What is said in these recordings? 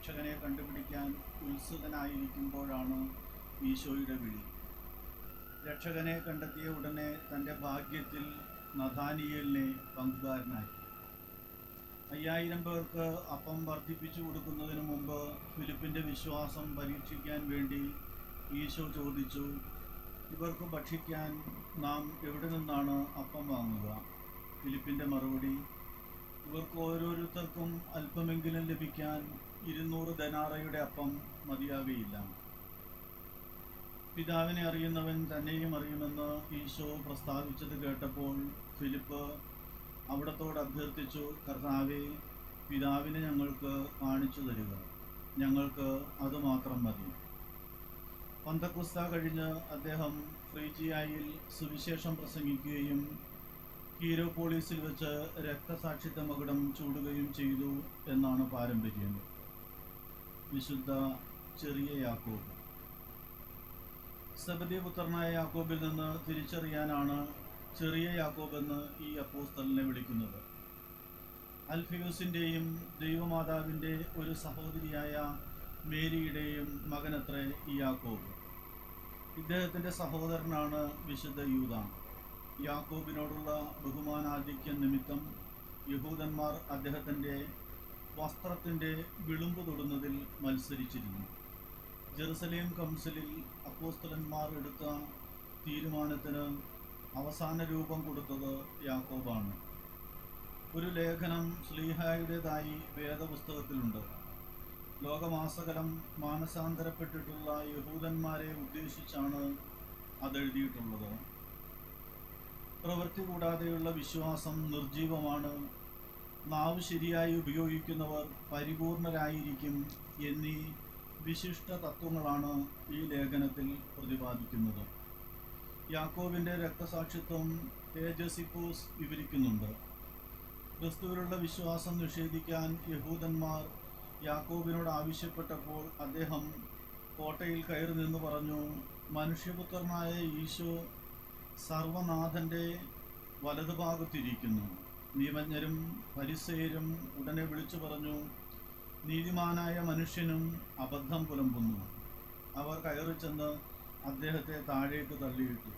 രക്ഷകനെ കണ്ടുപിടിക്കാൻ ഉത്സുകനായിരിക്കുമ്പോഴാണ് ഈശോയുടെ വിളി. രക്ഷകനെ കണ്ടെത്തിയ ഉടനെ തന്റെ ഭാഗ്യത്തിൽ നഥാനിയലിനെ പങ്കുകാരനായി അയ്യായിരം പേർക്ക് അപ്പം വർദ്ധിപ്പിച്ചു കൊടുക്കുന്നതിന് മുമ്പ് ഫിലിപ്പിന്റെ വിശ്വാസം പരീക്ഷിക്കാൻ വേണ്ടി ഈശോ ചോദിച്ചു ഇവർക്ക് ഭക്ഷിക്കാൻ നാം എവിടെ നിന്നാണ് അപ്പം വാങ്ങുക? ഫിലിപ്പിന്റെ മറുപടി ഇവർക്ക് ഓരോരുത്തർക്കും അല്പമെങ്കിലും ലഭിക്കാൻ ഇരുന്നൂറ് ധനാറയുടെ അപ്പം മതിയാവുകയില്ല പിതാവിനെ അറിയുന്നവൻ തന്നെയും അറിയുമെന്ന് ഈശോ പ്രസ്താവിച്ചത് കേട്ടപ്പോൾ ഫിലിപ്പ് അവിടത്തോട് അഭ്യർത്ഥിച്ചു കർത്താവെ പിതാവിനെ ഞങ്ങൾക്ക് കാണിച്ചു തരിക. ഞങ്ങൾക്ക് അതുമാത്രം മതി. പന്തക്കുസ്ത കഴിഞ്ഞ് അദ്ദേഹം ഫ്രീജിയായിൽ സുവിശേഷം പ്രസംഗിക്കുകയും ഹീരോപോളീസിൽ വെച്ച് രക്തസാക്ഷിത്വ മകുടം ചൂടുകയും ചെയ്തു എന്നാണ് പാരമ്പര്യം. വിശുദ്ധ ചെറിയ യാക്കോബ്. സബദിപുത്രനായ യാക്കോബിൽ നിന്ന് തിരിച്ചറിയാനാണ് ചെറിയ യാക്കോബ് എന്ന് ഈ അപ്പോസ്തലിനെ വിളിക്കുന്നത്. അൽഫിയൂസിന്റെയും ദൈവമാതാവിന്റെ ഒരു സഹോദരിയായ മേരിയുടെയും മകനത്രേ ഈ യാക്കോബ്. ഇദ്ദേഹത്തിന്റെ സഹോദരനാണ് വിശുദ്ധ യൂത യാക്കോബിനോടുള്ള ബഹുമാനാധിക്യം നിമിത്തം യഹൂദന്മാർ അദ്ദേഹത്തിന്റെ വസ്ത്രത്തിന്റെ വിളുമ്പ് തൊടുന്നതിൽ മത്സരിച്ചിരുന്നു. ജെറുസലേം കൗൺസിലിൽ അപ്പോസ്തലന്മാർ എടുത്ത തീരുമാനത്തിന് അവസാന രൂപം കൊടുത്തത് യാക്കോബാണ്. ഒരു ലേഖനം സ്ലീഹായുടേതായി വേദപുസ്തകത്തിലുണ്ട്. ലോകമാസകലം മാനസാന്തരപ്പെട്ടിട്ടുള്ള യഹൂദന്മാരെ ഉദ്ദേശിച്ചാണ് അതെഴുതിയിട്ടുള്ളത്. പ്രവൃത്തി കൂടാതെയുള്ള വിശ്വാസം നിർജീവമാണ് നാവ് ശരിയായി ഉപയോഗിക്കുന്നവർ പരിപൂർണരായിരിക്കും എന്നീ വിശിഷ്ട തത്വങ്ങളാണ് ഈ ലേഖനത്തിൽ പ്രതിപാദിക്കുന്നത്. യാക്കോവിന്റെ രക്തസാക്ഷിത്വം തേജസിപ്പോസ് വിവരിക്കുന്നുണ്ട്. ക്രിസ്തുവിലുള്ള വിശ്വാസം നിഷേധിക്കാൻ യഹൂദന്മാർ യാക്കോബിനോട് ആവശ്യപ്പെട്ടപ്പോൾ അദ്ദേഹം കോട്ടയിൽ കയറി നിന്ന് പറഞ്ഞു മനുഷ്യപുത്രനായ ഈശോ സർവനാഥന്റെ വലതുഭാഗത്തിരിക്കുന്നു. നിയമജ്ഞരും പരിസേരും ഉടനെ വിളിച്ചു പറഞ്ഞു നീതിമാനായ മനുഷ്യനും അബദ്ധം പുലമ്പുന്നു. അവർ കയറി ചെന്ന് അദ്ദേഹത്തെ താഴേക്ക് തള്ളിയിട്ടു.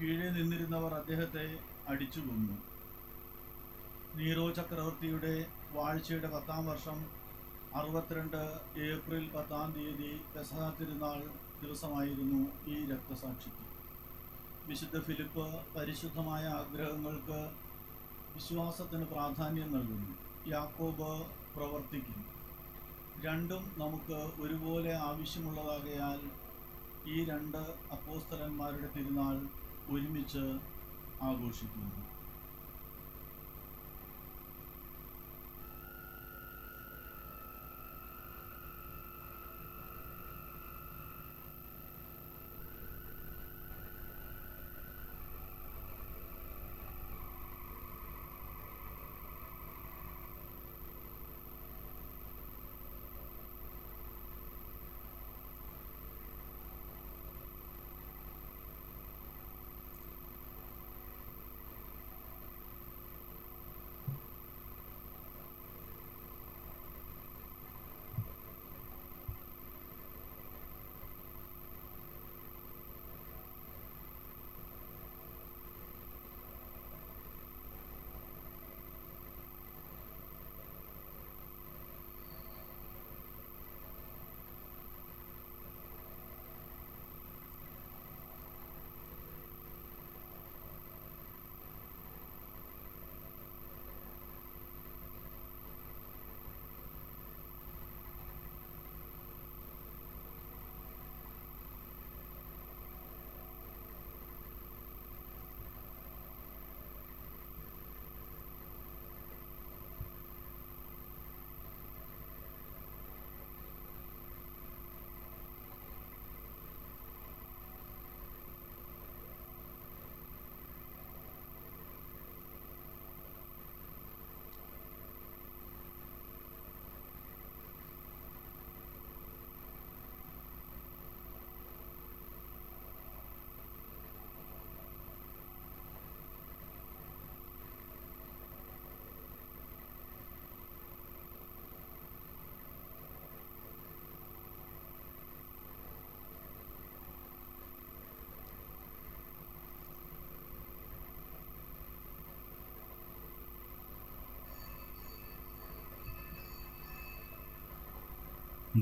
കീഴെ നിന്നിരുന്നവർ അദ്ദേഹത്തെ അടിച്ചു കൊന്നു. നീറോ ചക്രവർത്തിയുടെ വാഴ്ചയുടെ പത്താം വർഷം അറുപത്തിരണ്ട് ഏപ്രിൽ പത്താം തീയതി പെസഹ തിരുനാൾ ദിവസമായിരുന്നു ഈ രക്തസാക്ഷിക്ക്. വിശുദ്ധ ഫിലിപ്പ് പരിശുദ്ധമായ ആഗ്രഹങ്ങൾക്ക് വിശ്വാസത്തിന് പ്രാധാന്യം നൽകുന്നു. യാക്കോബ് പ്രവർത്തിക്കുന്നു. രണ്ടും നമുക്ക് ഒരുപോലെ ആവശ്യമുള്ളതാകയാൽ ഈ രണ്ട് അപ്പോസ്തലന്മാരുടെ തിരുനാൾ ഒരുമിച്ച് ആഘോഷിക്കുന്നു.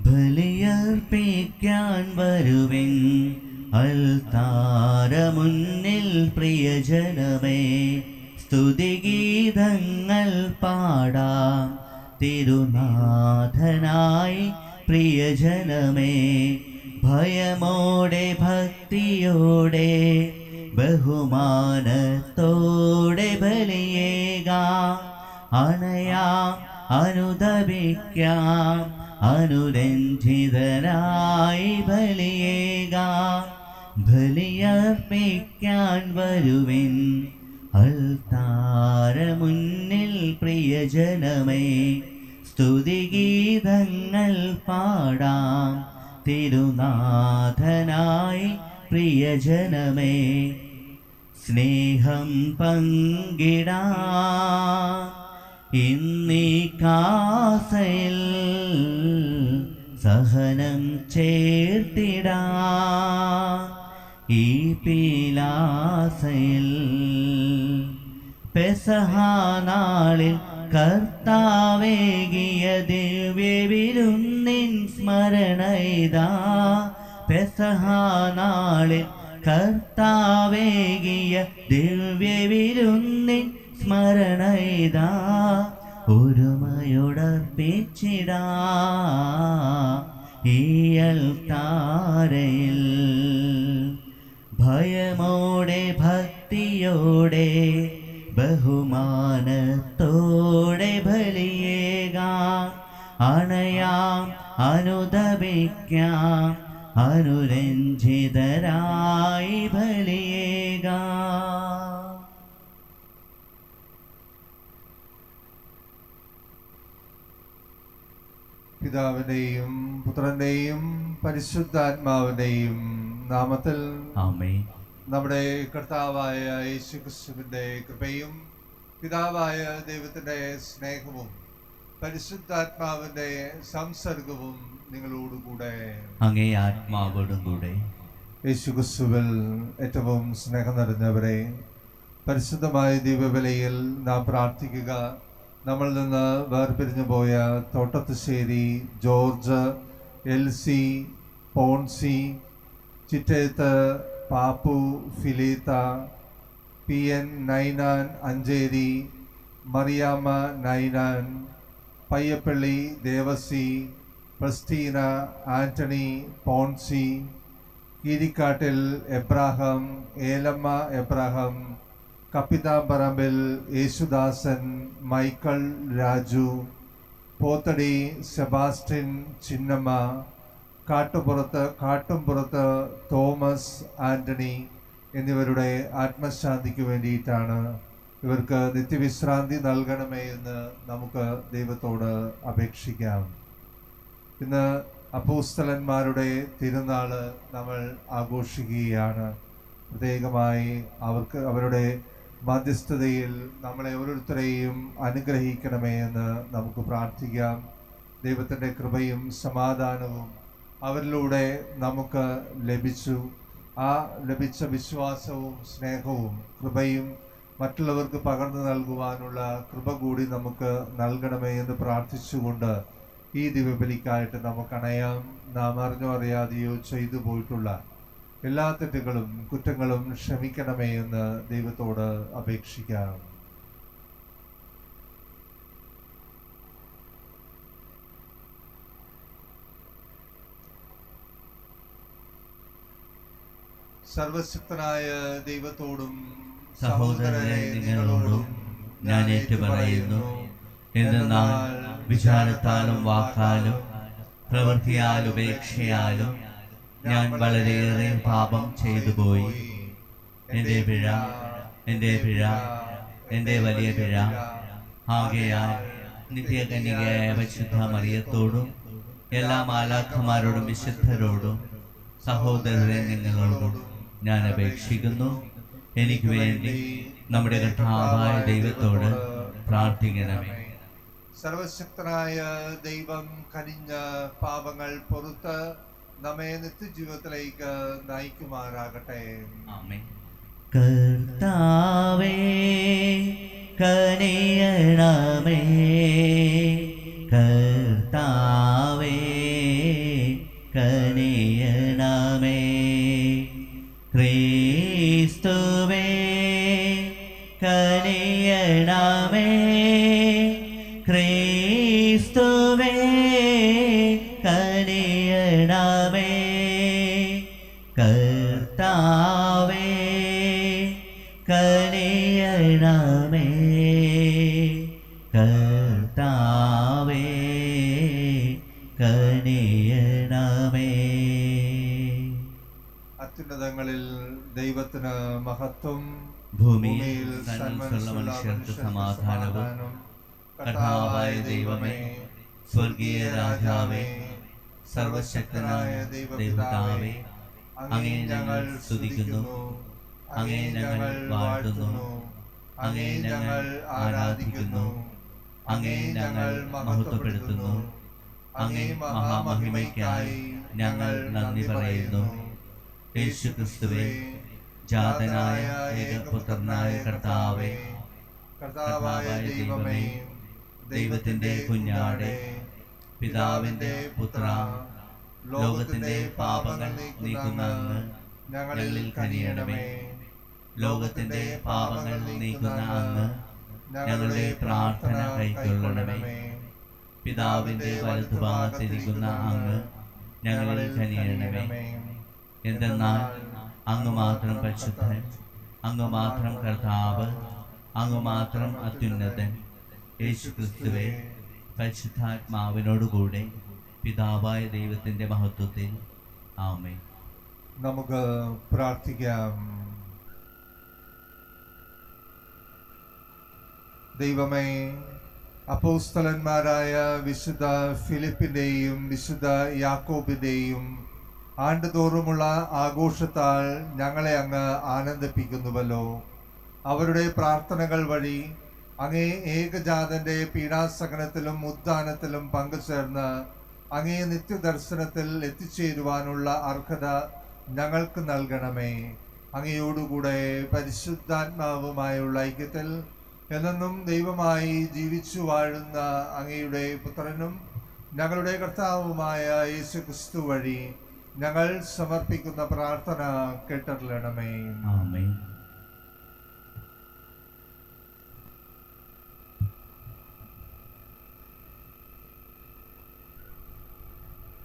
ബലിയർപ്പിക്കാൻ വരുവിൻ. അൽത്താര മുന്നിൽ പ്രിയജനമേ സ്തുതിഗീതങ്ങൾ പാടാം. തിരുനാഥനായി പ്രിയജനമേ ഭയമോടെ ഭക്തിയോടെ ബഹുമാനത്തോടെ ബലിയേകാം. അണയാം അനുദപിക്കാം. അനുരഞ്ജിതരായി ബലിയേക. ബലിയർപ്പിക്കാൻ വരുവിൻ അൽത്താര മുന്നിൽ പ്രിയജനമേ. സ്തുതിഗീതങ്ങൾ പാടാം തിരുനാഥനായി പ്രിയജനമേ. സ്നേഹം പങ്കിടാ ഇന്നീ സഹനം ചേർത്തിടാ. ഈ പീലാസയിൽ പെസഹാനാളിൽ കർത്താവേകിയ ദിവ്യവിരുന്നിൻ സ്മരണയിതാ പെസഹാനാളിൽ കർത്താവേകിയ ദിവ്യവിരുന്നിൻ സ്മരണയിതാ ഒരുമയുടർപ്പിച്ചിടാ. ഈയൽ താരയിൽ ഭയമോടെ ഭക്തിയോടെ ബഹുമാനത്തോടെ ബലിയേക. അണയാം അനുദപിക്കാം അനുരഞ്ജിതരായി ബലിയേകാം. പിതാവിന്റെയും പുത്രന്റെയും പരിശുദ്ധാത്മാവിന്റെയും നാമത്തിൽ നമ്മുടെ കർത്താവായ യേശുക്രിസ്തുവിന്റെ കൃപയും പിതാവായ ദൈവത്തിന്റെ സ്നേഹവും പരിശുദ്ധാത്മാവിന്റെ സംസർഗവും നിങ്ങളോടുകൂടെ. അങ്ങേ ആത്മാവോടും കൂടെ. യേശുക്രിസ്തുവിൽ ഏറ്റവും സ്നേഹം നിറഞ്ഞവരെ പരിശുദ്ധമായ ദീപബലിയിൽ നാം പ്രാർത്ഥിക്കുക. നമ്മളിൽ നിന്ന് വേർപിരിഞ്ഞു പോയ തോട്ടത്തുശ്ശേരി ജോർജ് എൽസി പോൺസി ചിറ്റേത്ത് പാപ്പു ഫിലീത്ത പി എൻ നൈനാൻ അഞ്ചേരി മറിയാമ്മ നൈനാൻ പയ്യപ്പള്ളി ദേവസി പ്രസ്റ്റീന ആന്റണി പോൺസി കീരിക്കാട്ടിൽ എബ്രാഹം ഏലമ്മ എബ്രാഹാം കപ്പിതാമ്പറമ്പിൽ യേശുദാസൻ മൈക്കൾ രാജു പോത്തടി സെബാസ്റ്റിൻ ചിന്നമ്മ കാട്ടുപുറത്ത് കാട്ടുംപുറത്ത് തോമസ് ആന്റണി എന്നിവരുടെ ആത്മശാന്തിക്ക് വേണ്ടിയിട്ടാണ് ഇവർക്ക് നിത്യവിശ്രാന്തി നൽകണമേ എന്ന് നമുക്ക് ദൈവത്തോട് അപേക്ഷിക്കാം. ഇന്ന് അപ്പോസ്തലന്മാരുടെ തിരുനാൾ നമ്മൾ ആഘോഷിക്കുകയാണ്. പ്രത്യേകമായി അവർക്ക് അവരുടെ മധ്യസ്ഥതയിൽ നമ്മളെ ഓരോരുത്തരെയും അനുഗ്രഹിക്കണമേ എന്ന് നമുക്ക് പ്രാർത്ഥിക്കാം. ദൈവത്തിന്റെ കൃപയും സമാധാനവും അവരിലൂടെ നമുക്ക് ലഭിച്ചു. ആ ലഭിച്ച വിശ്വാസവും സ്നേഹവും കൃപയും മറ്റുള്ളവർക്ക് പകർന്നു നൽകുവാനുള്ള കൃപ കൂടി നമുക്ക് നൽകണമേ എന്ന് പ്രാർത്ഥിച്ചുകൊണ്ട് ഈ ദിവബലിക്കായിട്ട് നമുക്കണയാം. നാം അറിഞ്ഞോ അറിയാതെയോ ചെയ്തു പോയിട്ടുള്ള എല്ലാ തെറ്റുകളും കുറ്റങ്ങളും ക്ഷമിക്കണമേ എന്ന് ദൈവത്തോട് അപേക്ഷിക്കാം. സർവശക്തനായ ദൈവത്തോടും സഹോദരങ്ങളോടും നിങ്ങളോടും ഞാൻ ഏറ്റുപറയുന്നു. എന്തെന്നാൽ വിചാരത്താലും വാക്കാലും പ്രവൃത്തിയാലും ഉപേക്ഷയാലും ഞാൻ വളരെയേറെ പാപം ചെയ്തു പോയി. എന്റെ പിഴ എന്റെ പിഴ എന്റെ വലിയ പിഴ. ആകയാൽ നിത്യകന്യകയായ പരിശുദ്ധ മറിയത്തോടും എല്ലാ മാലാഖമാരോടും വിശുദ്ധരോടും സഹോദരരെ നിങ്ങളോടും ഞാൻ അപേക്ഷിക്കുന്നു. എനിക്ക് വേണ്ടി നമ്മുടെ കർത്താവായ ദൈവത്തോട് പ്രാർത്ഥിക്കണമേ. സർവശക്തനായ ദൈവം കനിഞ്ഞ പാപങ്ങൾ പൊറുത്ത് നമ്മെ നിത്യജീവിതത്തിലേക്ക് നയിക്കുമാറാകട്ടെ. കർത്താവേ കനിയണമേ. കർത്താവേ കനിയണമേ. ക്രിസ്തുവേ കനിയണമേ. കനിയണമേ കർത്താവേ കനിയണമേ. കർത്താവേ കനിയണമേ. അത്യുന്നതങ്ങളിൽ ദൈവത്തിന് മഹത്വം ഭൂമിയിൽ സന്മനസ്സുള്ള മനുഷ്യർക്ക് സമാധാനവും കർത്താവായ ദൈവമേ സ്വർഗീയ രാജാവേ സർവശക്തനായ ദൈവപിതാവേ അങ്ങേ ഞങ്ങൾ സ്തുതിക്കുന്നു അങ്ങേ ഞങ്ങൾ വാഴ്ത്തുന്നു അങ്ങേ ഞങ്ങൾ ആരാധിക്കുന്നു അങ്ങേ ഞങ്ങൾ മഹത്വപ്പെടുത്തുന്നു അങ്ങേ മഹാമഹിമയ്ക്കായി ഞങ്ങൾ നന്ദി പറയുന്നു. യേശു ക്രിസ്തുവേ ജാതനായ ഏകപുത്രനായ കർത്താവേ കർത്താവായ ദൈവമേ ദൈവത്തിന്റെ കുഞ്ഞാടെ പിതാവിന്റെ പുത്ര ലോകത്തിന്റെ പാപങ്ങൾ നീക്കുന്ന അങ്ങ് ഞങ്ങളിൽ കനിയണമേ. ലോകത്തിന്റെ പാപങ്ങൾ നീക്കുന്ന അങ്ങ് ഞങ്ങളുടെ പ്രാർത്ഥന കൈക്കൊള്ളണമേ. പിതാവിന്റെ വലതുഭാഗത്തിരിക്കുന്ന അങ്ങ് ഞങ്ങളിൽ കനിയണമേ. എന്തെന്നാൽ അങ്ങ് മാത്രം പരിശുദ്ധൻ അങ്ങ് മാത്രം കർത്താവ് അങ്ങ് മാത്രം അത്യുന്നതൻ യേശു ക്രിസ്തുവെ പരിശുദ്ധാത്മാവിനോടുകൂടെ പിതാവായ ദൈവത്തിന്റെ മഹത്വത്തിൽ. ആമേ നമുക്ക് പ്രാർത്ഥിക്കാം. ദൈവമേ അപ്പോസ്തലന്മാരായ വിശുദ്ധ ഫിലിപ്പിന്റെയും വിശുദ്ധ യാക്കോബിന്റെയും ആണ്ടുതോറുമുള്ള ആഘോഷത്താൽ ഞങ്ങളെ അങ്ങ് ആനന്ദിപ്പിക്കുന്നുവല്ലോ. അവരുടെ പ്രാർത്ഥനകൾ വഴി അങ്ങേ ഏകജാതന്റെ പീഡാസകനത്തിലും ഉദ്ധാനത്തിലും പങ്കുചേർന്ന് അങ്ങേ നിത്യദർശനത്തിൽ എത്തിച്ചേരുവാനുള്ള അർഹത ഞങ്ങൾക്ക് നൽകണമേ. അങ്ങയോടുകൂടെ പരിശുദ്ധാത്മാവുമായുള്ള ഐക്യത്തിൽ എന്നെന്നും ദൈവമായി ജീവിച്ചു വാഴുന്ന അങ്ങയുടെ പുത്രനും ഞങ്ങളുടെ കർത്താവുമായ യേശു ക്രിസ്തു വഴി ഞങ്ങൾ സമർപ്പിക്കുന്ന പ്രാർത്ഥന കേട്ടറിയണമേ.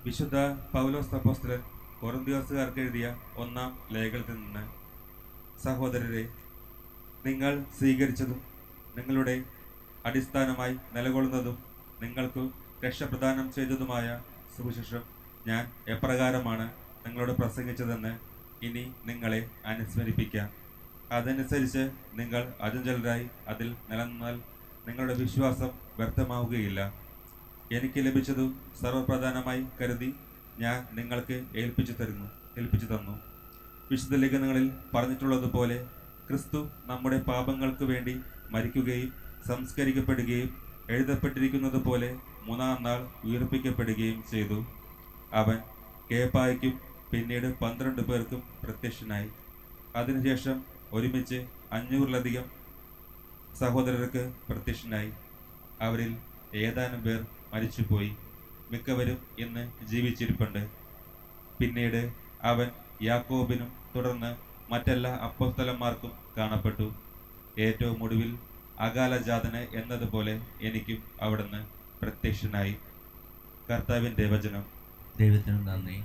വിശുദ്ധ പൗലോസ് തപോസ്ത്രൻ കൊറന്തിയോസുകാർക്ക് എഴുതിയ ഒന്നാം ലേഖനത്തിൽ നിന്ന് സഹോദരരെ നിങ്ങൾ സ്വീകരിച്ചതും നിങ്ങളുടെ അടിസ്ഥാനമായി നിലകൊള്ളുന്നതും നിങ്ങൾക്ക് രക്ഷപ്രദാനം ചെയ്തതുമായ സുവിശേഷം ഞാൻ എപ്രകാരമാണ് നിങ്ങളോട് പ്രസംഗിച്ചതെന്ന് ഇനി നിങ്ങളെ അനുസ്മരിപ്പിക്കാം. അതനുസരിച്ച് നിങ്ങൾ അചഞ്ചലരായി അതിൽ നിലനിന്നാൽ നിങ്ങളുടെ വിശ്വാസം വ്യർത്ഥമാവുകയില്ല. എനിക്ക് ലഭിച്ചതു സർവപ്രധാനമായി കരുതി ഞാൻ നിങ്ങൾക്ക് ഏൽപ്പിച്ചു തരുന്നു ഏൽപ്പിച്ചു തന്നു. വിശുദ്ധ ലേഖനങ്ങളിൽ പറഞ്ഞിട്ടുള്ളതുപോലെ ക്രിസ്തു നമ്മുടെ പാപങ്ങൾക്ക് വേണ്ടി മരിക്കുകയും സംസ്കരിക്കപ്പെടുകയും എഴുതപ്പെട്ടിരിക്കുന്നത് പോലെ മൂന്നാം നാൾ ഉയർപ്പിക്കപ്പെടുകയും ചെയ്തു. അവൻ കേപ്പായ്ക്കും പിന്നീട് പന്ത്രണ്ട് പേർക്കും പ്രത്യക്ഷനായി. അതിനുശേഷം ഒരുമിച്ച് അഞ്ഞൂറിലധികം സഹോദരർക്ക് പ്രത്യക്ഷനായി. അവരിൽ ഏതാനും പേർ മരിച്ചുപോയി. മിക്കവരും ഇന്ന് ജീവിച്ചിരിപ്പുണ്ട്. പിന്നീട് അവൻ യാക്കോബിനും തുടർന്ന് മറ്റെല്ലാ അപ്പോസ്തലന്മാർക്കും കാണപ്പെട്ടു. ഏറ്റവും ഒടുവിൽ അകാലജാതന് എന്നതുപോലെ എനിക്കും അവിടുന്ന് പ്രത്യക്ഷനായി. കർത്താവിന്റെ വചനം. ദൈവത്തിന് നന്ദി.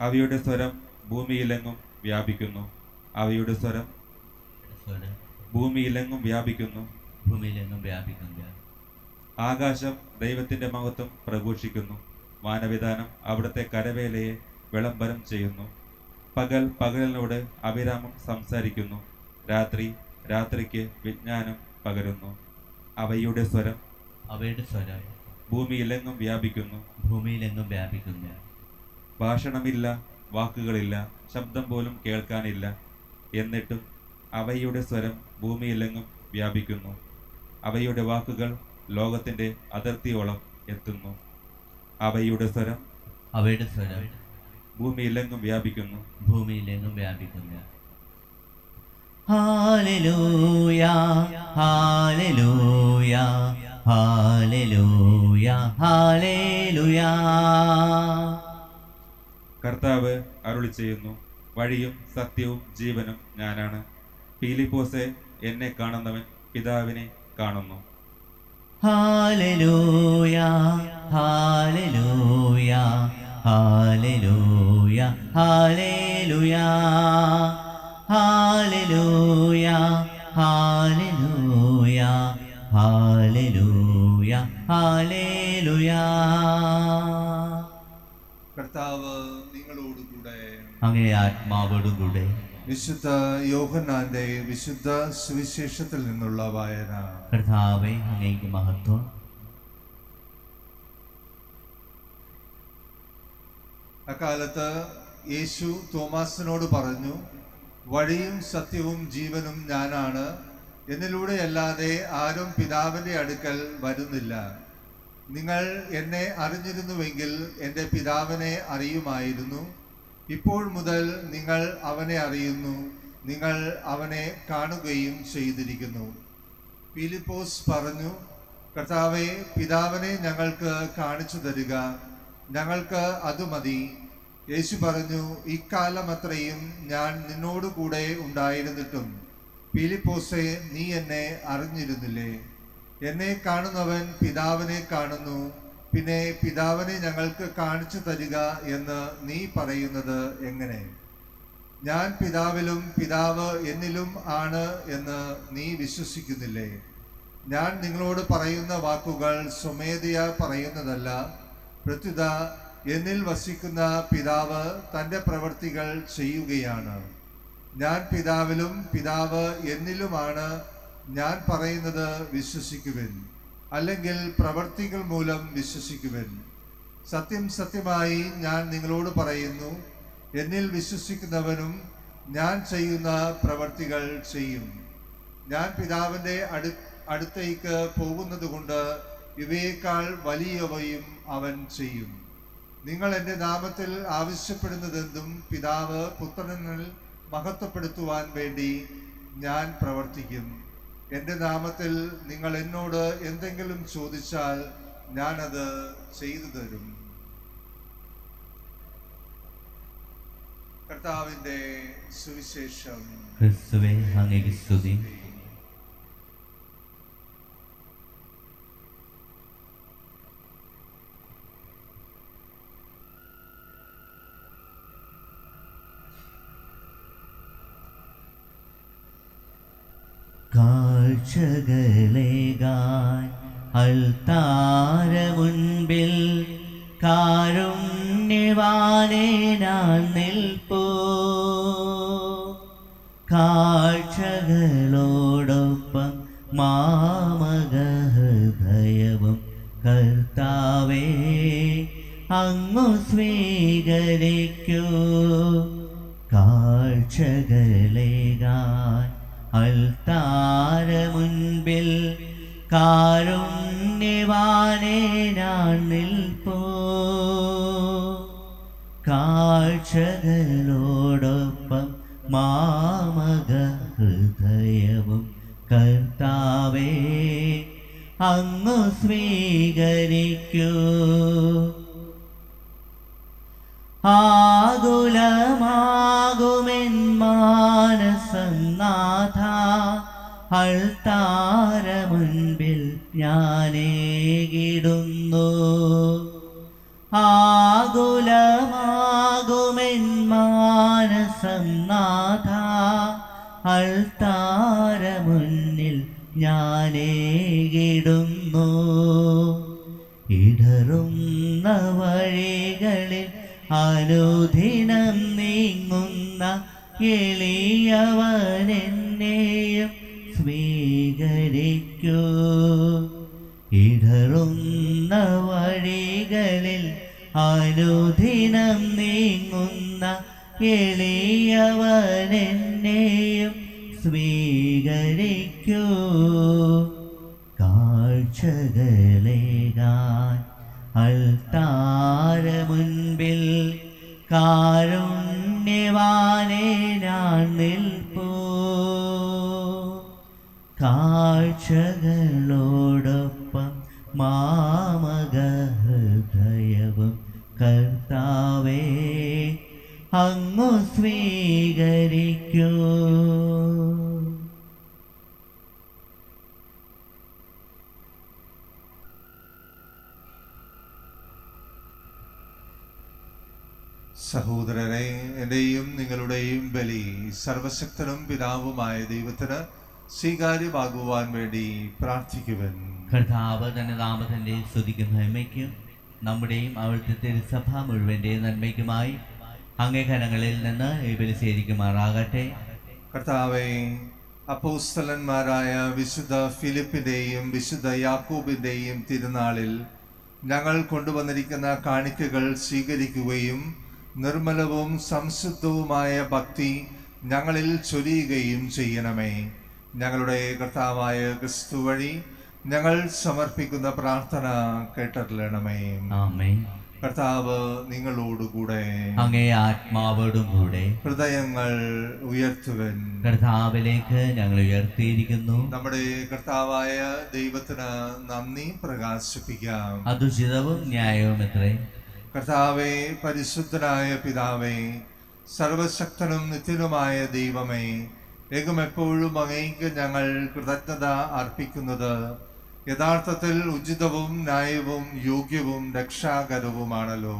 അവയുടെ സ്വരം ഭൂമിയിലെങ്ങും വ്യാപിക്കുന്നു. അവയുടെ സ്വരം ഭൂമിയിലെങ്ങും വ്യാപിക്കുന്നു. ഭൂമിയിലെങ്ങും വ്യാപിക്കുന്ന. ആകാശം ദൈവത്തിന്റെ മഹത്വം പ്രഘോഷിക്കുന്നു. വാനവിധാനം അവിടുത്തെ കരവേലയെ വിളംബരം ചെയ്യുന്നു. പകൽ പകലിനോട് അവിരാമം സംസാരിക്കുന്നു. രാത്രി രാത്രിക്ക് വിജ്ഞാനം പകരുന്നു. അവയുടെ സ്വരം അവയുടെ സ്വരം ഭൂമിയിലെങ്ങും വ്യാപിക്കുന്നു. ഭൂമിയിലെങ്ങും വ്യാപിക്കുന്നു. ഭാഷണമില്ല വാക്കുകളില്ല ശബ്ദം പോലും കേൾക്കാനില്ല. എന്നിട്ടും അവയുടെ സ്വരം ഭൂമിയിലെങ്ങും വ്യാപിക്കുന്നു. അവയുടെ വാക്കുകൾ ലോകത്തിന്റെ അതിർത്തിയോളം എത്തുന്നു. അവയുടെ സ്വരം അവയുടെ സ്വരം ഭൂമിയിലെങ്ങും വ്യാപിക്കുന്നു. ഭൂമിയിലെങ്ങും വ്യാപിക്കുന്നു. ഹാലലൂയ ഹാലലൂയ ഹാലലൂയ ഹാലലൂയ. കർത്താവ് അരുളി ചെയ്യുന്നു വഴിയും സത്യവും ജീവനും ഞാനാണ്. പീലിപ്പോസെ എന്നെ കാണുന്നവൻ പിതാവിനെ കാണുന്നു. ഹാലലൂയ ഹാലലൂയ ഹാലലൂയ ഹാലലൂയ ഹാലലൂയ ഹാലലൂയ ഹാലലൂയ ഹാലലൂയ. കർത്താവ് നിങ്ങളോടുകൂടെ അങ്ങേ ആത്മാവോടും കൂടെ വിശുദ്ധ യോഹന്നാന്റെ വിശുദ്ധ സുവിശേഷത്തിൽ നിന്നുള്ള വായന. കർത്താവേ അങ്ങേക്ക് മഹത്വം. അക്കാലത്ത് യേശു തോമാസിനോട് പറഞ്ഞു വഴിയും സത്യവും ജീവനും ഞാനാണ്. എന്നിലൂടെ അല്ലാതെ ആരും പിതാവിന്റെ അടുക്കൽ വരുന്നില്ല. നിങ്ങൾ എന്നെ അറിഞ്ഞിരുന്നുവെങ്കിൽ എന്റെ പിതാവിനെ അറിയുമായിരുന്നു. ഇപ്പോൾ മുതൽ നിങ്ങൾ അവനെ അറിയുന്നു. നിങ്ങൾ അവനെ കാണുകയും ചെയ്തിരിക്കുന്നു. ഫിലിപ്പോസ് പറഞ്ഞു കർത്താവെ പിതാവിനെ ഞങ്ങൾക്ക് കാണിച്ചു തരിക. ഞങ്ങൾക്ക് അത് മതി. യേശു പറഞ്ഞു ഇക്കാലം അത്രയും ഞാൻ നിന്നോടുകൂടെ ഉണ്ടായിരുന്നിട്ടും ഫിലിപ്പോസെ നീ എന്നെ അറിഞ്ഞിരുന്നില്ലേ? എന്നെ കാണുന്നവൻ പിതാവിനെ കാണുന്നു. പിന്നെ പിതാവിനെ ഞങ്ങൾക്ക് കാണിച്ചു തരിക എന്ന് നീ പറയുന്നത് എങ്ങനെ? ഞാൻ പിതാവിലും പിതാവ് എന്നിലും ആണ് എന്ന് നീ വിശ്വസിക്കുന്നില്ലേ? ഞാൻ നിങ്ങളോട് പറയുന്ന വാക്കുകൾ സ്വമേധയ പറയുന്നതല്ല. പ്രത്യുത എന്നിൽ വസിക്കുന്ന പിതാവ് തന്റെ പ്രവൃത്തികൾ ചെയ്യുകയാണ്. ഞാൻ പിതാവിലും പിതാവ് എന്നിലുമാണ് ഞാൻ പറയുന്നത് വിശ്വസിക്കുവിൻ. അല്ലെങ്കിൽ പ്രവർത്തികൾ മൂലം വിശ്വസിക്കുമെൻ സത്യം സത്യമായി ഞാൻ നിങ്ങളോട് പറയുന്നു. എന്നിൽ വിശ്വസിക്കുന്നവനും ഞാൻ ചെയ്യുന്ന പ്രവർത്തികൾ ചെയ്യും. ഞാൻ പിതാവിന്റെ അടു അടുത്തേക്ക് പോകുന്നത് കൊണ്ട് ഇവയേക്കാൾ വലിയവയും അവൻ ചെയ്യും. നിങ്ങൾ എന്റെ നാമത്തിൽ ആവശ്യപ്പെടുന്നതെന്തും പിതാവ് പുത്രനിൽ മഹത്വപ്പെടുത്തുവാൻ വേണ്ടി ഞാൻ പ്രവർത്തിക്കും. എന്റെ നാമത്തിൽ നിങ്ങൾ എന്നോട് എന്തെങ്കിലും ചോദിച്ചാൽ ഞാനത് ചെയ്തു തരും. കർത്താവിന്റെ സുവിശേഷം. ക്രിസ്തുവേ അങ്ങേക്ക് സ്തുതി. കാഴ്ചകളേകാൻ അൽത്താര മുൻപിൽ കാരുണ്യവാനെ ഞാൻ നിൽപ്പോ. കാഴ്ചകളോടൊപ്പം മാമക ഹൃദയവും കർത്താവേ അങ്ങു സ്വീകരിക്കൂ. കാഴ്ചകളേകാൻ അൽത്താര മുൻപിൽ കാരുണ്യവാനെ നിൽപ്പോ. കാഴ്ചകളോടൊപ്പം മാമക ഹൃദയവും കർത്താവേ അങ്ങു സ്വീകരിക്കൂ. ആകുലമാകുമെൻ അൾത്താര മുൻപിൽ ഞാനേകിടുന്നു ആകുലമാകുമെൻ അൾത്താര മുന്നിൽ ഞാനേകിടുന്നു ഇടറുന്ന വഴികളിൽ അനുദിനം നീങ്ങുന്ന എളിയവനെന്നെയും സ്വീകരിക്കൂ ഇടറുന്ന വഴികളിൽ അനുദിനം നീങ്ങുന്ന എളിയവനെന്നെയും സ്വീകരിക്കൂ. കാഴ്ചകളേകാൻ അൾത്താര മുൻപിൽ കാരുണ്യവാനേ ഞാൻ നിൽപ്പൂ കാഴ്ചകളോടൊപ്പം മാമക ഹൃദയവും കർത്താവേ അങ്ങു സ്വീകരിക്കൂ. സഹോദരനെ എന്റെയും നിങ്ങളുടെയും ബലി സർവശക്തനും പിതാവുമായ ദൈവത്തിന് സ്വീകാര്യമാകുവാൻ വേണ്ടി പ്രാർത്ഥിക്കുവൻ. കർത്താവ് തന്നെ നാമത്തിന്റെ സ്തുതിക്കും നന്മയ്ക്കും നമ്മുടെയും അവിടുത്തെ തിരുസഭ മുഴുവന്റെ നന്മയ്ക്കുമായി അങ്ങേ കരങ്ങളിൽ നിന്ന് കർത്താവേ കർത്താവെ അപ്പോസ്തലന്മാരായ വിശുദ്ധ ഫിലിപ്പിന്റെയും വിശുദ്ധ യാക്കൂബിന്റെയും തിരുനാളിൽ ഞങ്ങൾ കൊണ്ടുവന്നിരിക്കുന്ന കാണിക്കകൾ സ്വീകരിക്കുകയും നിർമ്മലവും സംശുദ്ധവുമായ ഭക്തി ഞങ്ങളിൽ ചൊരിയുകയും ചെയ്യണമേ. ഞങ്ങളുടെ കർത്താവായ ക്രിസ്തു വഴി ഞങ്ങൾ സമർപ്പിക്കുന്ന പ്രാർത്ഥന കേട്ടറിയണമേ. കർത്താവ് നിങ്ങളോടുകൂടെ അങ്ങേ ആത്മാവോടും കൂടെ ഹൃദയങ്ങൾ ഉയർത്തുവൻ. കർത്താവിലേക്ക് ഞങ്ങൾ ഉയർത്തിയിരിക്കുന്നു. നമ്മുടെ കർത്താവായ ദൈവത്തിന് നന്ദി പ്രകാശിപ്പിക്കാം. അതുചിതവും ന്യായവും എത്രേ? കർത്താവെ പരിശുദ്ധനായ പിതാവേ സർവശക്തനും നിത്യനുമായ ദൈവമേ എങ്ങുമെപ്പോഴും അങ്ങേക്ക് ഞങ്ങൾ കൃതജ്ഞത അർപ്പിക്കുന്നത് യഥാർത്ഥത്തിൽ ഉചിതവും ന്യായവും യോഗ്യവും രക്ഷാകരവുമാണല്ലോ.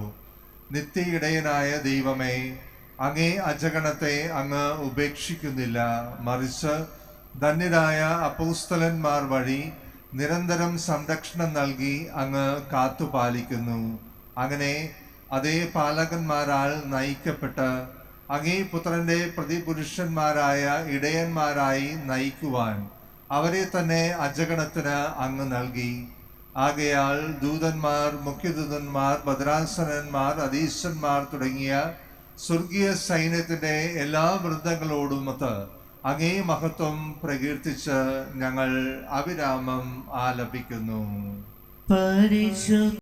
നിത്യ ഇടയനായ ദൈവമേ അങ്ങേ അജഗണത്തെ അങ്ങ് ഉപേക്ഷിക്കുന്നില്ല. മറിച്ച് ധന്യരായ അപ്പൂസ്തലന്മാർ വഴി നിരന്തരം സംരക്ഷണം നൽകി അങ്ങ് കാത്തുപാലിക്കുന്നു. അങ്ങനെ അതേ പാലകന്മാരാൽ നയിക്കപ്പെട്ട് അങ്ങേ പുത്രന്റെ പ്രതിപുരുഷന്മാരായ ഇടയന്മാരായി നയിക്കുവാൻ അവരെ തന്നെ അജഗണത്തിന് അങ്ങ് നൽകി. ആകയാൽ ദൂതന്മാർ മുഖ്യദൂതന്മാർ ഭദ്രാസനന്മാർ അധീശന്മാർ തുടങ്ങിയ സ്വർഗീയ സൈന്യത്തിന്റെ എല്ലാ വൃന്ദങ്ങളോടുമൊത്ത് അങ്ങേ മഹത്വം പ്രകീർത്തിച്ച് ഞങ്ങൾ അവിരാമം ആലപിക്കുന്നു.